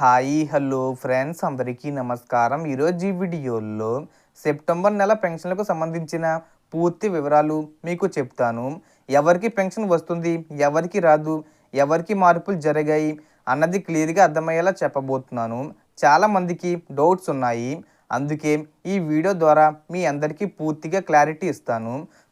Hi hello friends అందరికీ నమస్కారం. ఈరోజు ఈ వీడియోలో సెప్టెంబర్ నెల పెన్షన్లకు సంబంధించిన పూర్తి వివరాలు మీకు చెప్తాను. ఎవరికి పెన్షన్ వస్తుంది ఎవరికి రాదు ఎవరికి మార్పులు జరిగాయి అన్నది క్లియర్గా అర్థమయ్యేలా చెప్పబోతున్నాను. చాలామందికి డౌట్స్ ఉన్నాయి. అందుకే ఈ వీడియో ద్వారా మీ అందరికీ పూర్తిగా క్లారిటీ ఇస్తాను.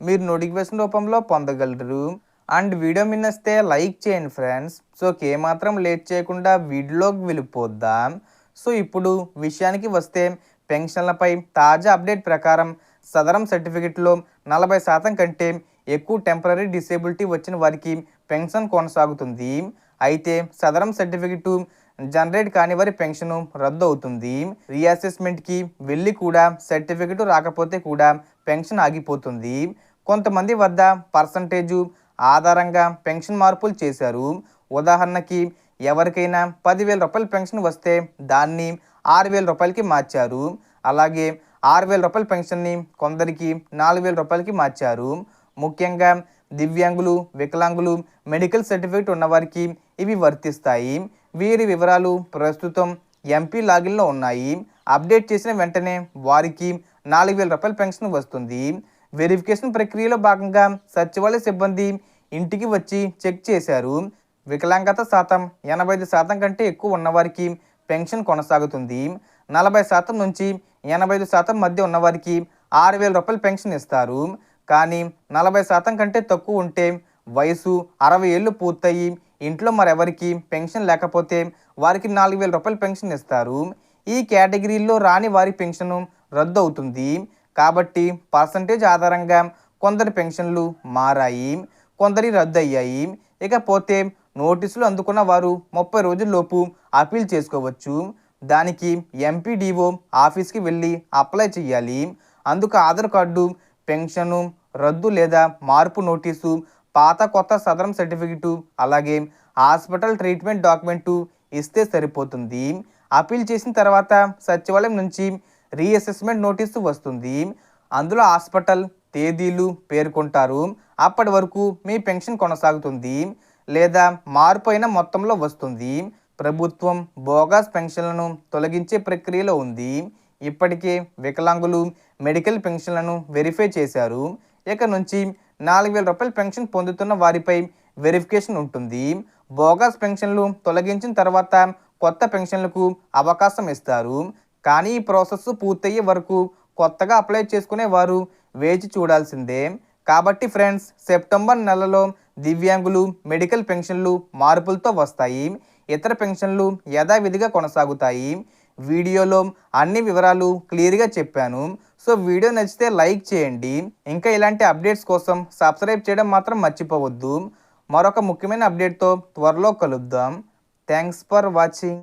మీరు నోటిఫికేషన్ రూపంలో పొందగలరు. అండ్ వీడియో మిన్నస్తే లైక్ చేయండి ఫ్రెండ్స్. సో ఏమాత్రం లేట్ చేయకుండా వీడియోలోకి వెళ్ళిపోద్దాం. సో ఇప్పుడు విషయానికి వస్తే పెన్షన్లపై తాజా అప్డేట్ ప్రకారం సదరం సర్టిఫికెట్లో నలభై శాతం కంటే ఎక్కువ టెంపరీ డిసేబిలిటీ వచ్చిన వారికి పెన్షన్ కొనసాగుతుంది. అయితే సదరం సర్టిఫికెట్ జనరేట్ కాని వారి పెన్షన్ రద్దు అవుతుంది. రీఅసెస్మెంట్కి వెళ్ళి కూడా సర్టిఫికెట్ రాకపోతే కూడా పెన్షన్ ఆగిపోతుంది. కొంతమంది వద్ద పర్సంటేజు ఆధారంగా పెన్షన్ మార్పులు చేశారు. ఉదాహరణకి ఎవరికైనా పదివేల రూపాయల పెన్షన్ వస్తే దాన్ని ఆరు వేల రూపాయలకి మార్చారు. అలాగే ఆరు వేల రూపాయల పెన్షన్ని కొందరికి నాలుగు వేల రూపాయలకి మార్చారు. ముఖ్యంగా దివ్యాంగులు వికలాంగులు మెడికల్ సర్టిఫికేట్ ఉన్నవారికి ఇవి వర్తిస్తాయి. వీరి వివరాలు ప్రస్తుతం ఎంపీ లాగిన్లో ఉన్నాయి. అప్డేట్ చేసిన వెంటనే వారికి నాలుగు వేల రూపాయల పెన్షన్ వస్తుంది. వెరిఫికేషన్ ప్రక్రియలో భాగంగా సచివాలయ సిబ్బంది ఇంటికి వచ్చి చెక్ చేశారు. వికలాంగత శాతం ఎనభై ఐదు శాతం కంటే ఎక్కువ ఉన్నవారికి పెన్షన్ కొనసాగుతుంది. నలభై శాతం నుంచి ఎనభై ఐదు శాతం మధ్య ఉన్నవారికి ఆరు వేల రూపాయలు పెన్షన్ ఇస్తారు. కానీ నలభై శాతం కంటే తక్కువ ఉంటే వయసు అరవై ఏళ్ళు పూర్తయి ఇంట్లో మరెవరికి పెన్షన్ లేకపోతే వారికి నాలుగు వేల రూపాయలు పెన్షన్ ఇస్తారు. ఈ కేటగిరీల్లో రాని వారి పెన్షన్ రద్దు అవుతుంది. కాబట్టి పర్సంటేజ్ ఆధారంగా కొందరి పెన్షన్లు మారాయి కొందరి రద్దు అయ్యాయి ఇకపోతే నోటీసులు అందుకున్న వారు ముప్పై రోజుల్లోపు అప్పీల్ చేసుకోవచ్చు. దానికి ఎంపీడీఓ ఆఫీస్కి వెళ్ళి అప్లై చేయాలి. అందుకు ఆధార్ కార్డు పెన్షను రద్దు లేదా మార్పు నోటీసు పాత కొత్త సదరం సర్టిఫికెటు అలాగే హాస్పిటల్ ట్రీట్మెంట్ డాక్యుమెంటు ఇస్తే సరిపోతుంది. అప్పీల్ చేసిన తర్వాత సచివాలయం నుంచి రీఅసెస్మెంట్ నోటీసు వస్తుంది. అందులో హాస్పిటల్ తేదీలు పేర్కొంటారు. అప్పటి వరకు మీ పెన్షన్ కొనసాగుతుంది లేదా మార్పు అయిన మొత్తంలో వస్తుంది. ప్రభుత్వం బోగస్ పెన్షన్లను తొలగించే ప్రక్రియలో ఉంది. ఇప్పటికే వికలాంగులు మెడికల్ పెన్షన్లను వెరిఫై చేశారు. ఇక నుంచి నాలుగు వేల రూపాయల పెన్షన్ పొందుతున్న వారిపై వెరిఫికేషన్ ఉంటుంది. బోగస్ పెన్షన్లు తొలగించిన తర్వాత కొత్త పెన్షన్లకు అవకాశం ఇస్తారు. కానీ ఈ ప్రాసెస్ పూర్తయ్యే వరకు కొత్తగా అప్లై చేసుకునే వారు వేచి చూడాల్సిందే. కాబట్టి ఫ్రెండ్స్ సెప్టెంబర్ నెలలో దివ్యాంగులు మెడికల్ పెన్షన్లు మార్పులతో వస్తాయి. ఇతర పెన్షన్లు యథావిధిగా కొనసాగుతాయి. వీడియోలో అన్ని వివరాలు క్లియర్గా చెప్పాను. సో వీడియో నచ్చితే లైక్ చేయండి. ఇంకా ఇలాంటి అప్డేట్స్ కోసం సబ్స్క్రైబ్ చేయడం మాత్రం మర్చిపోవద్దు. మరొక ముఖ్యమైన అప్డేట్తో త్వరలో కలుద్దాం. Thanks for watching.